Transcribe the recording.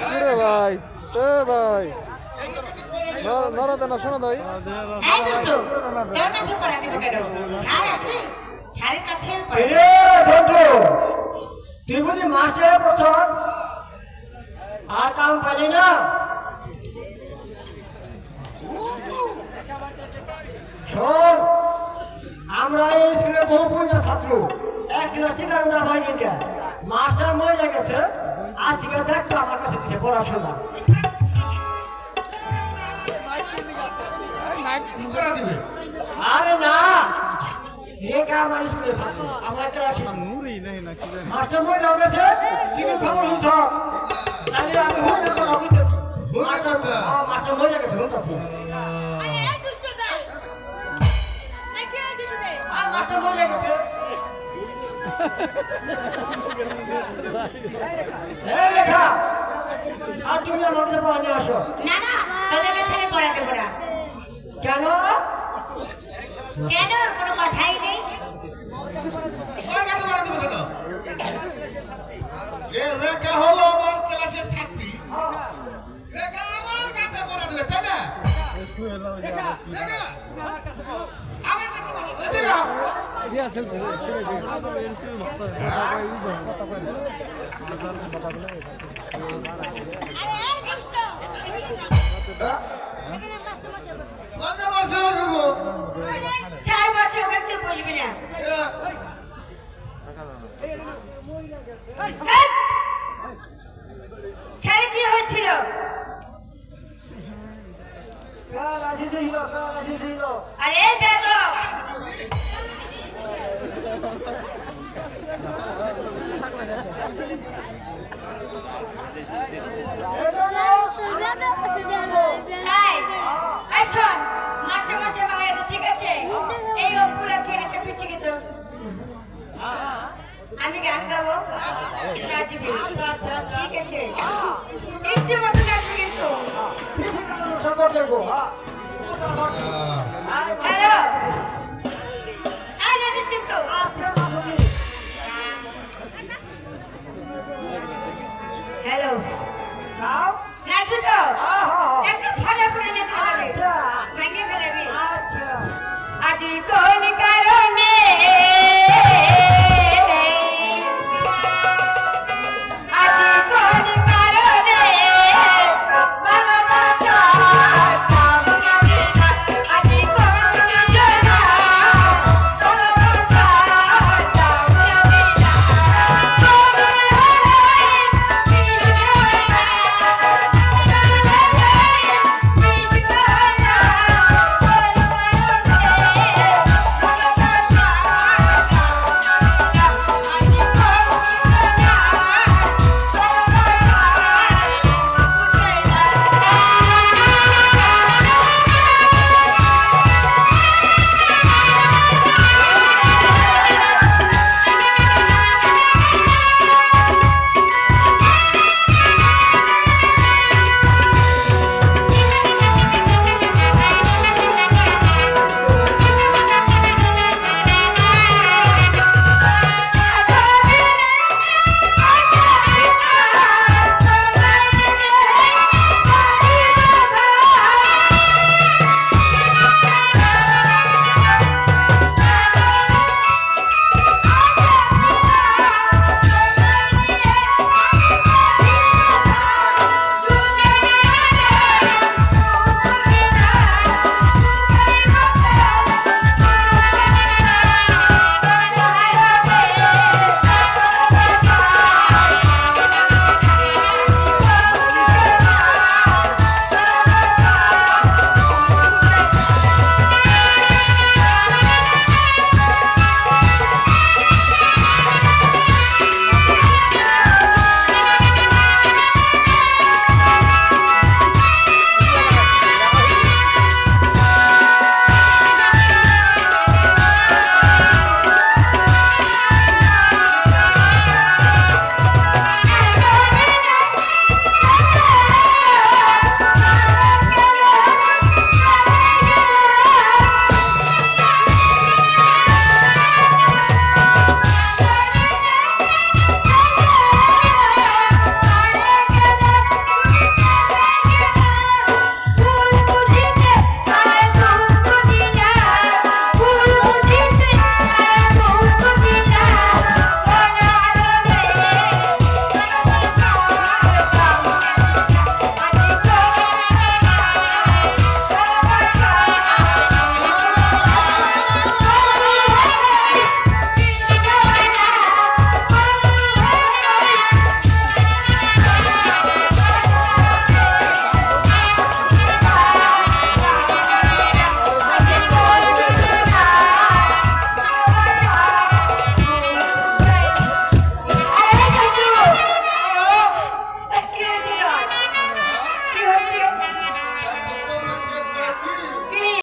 কিরে ভাই এ ভাই নড়া দেন না শোনা দাই তুই বুঝি মাস্টারে পড়ছ আর কাম পালি না শোন আমরা এই স্কুলে বহু পুরনো ছাত্র। থেকে আর উঠা হয়নি কে মাস্টার মরে গেছে আজ থেকে দেখতো আমার কাছে দিছে পড়াশোনা। আরে না আমার স্কুলে আমার ক্লাসে মাস্টার মই যাও গেছে তুমি খবর শুনছ? তাহলে আমি হুন কথা কইতেছি হুন কথা? মাস্টার মই গেছে শুনতাছি। আরে এই দুষ্ট গাই এই কি তোদের? আর মাস্টার মই গেছে। এই রেখা আর তুমি আমার কাছে পড়া নিয়ে আসো। না না তোদের কাছে আমি পড়া দেবো কেন? কেন? কোনো কথাই চার বছর ওখানে তুই আসিছিল আরে বেগম আমি গান গাবো ঠিক আছে মতো কিন্তু হ্যাঁ হ্যালো Hello.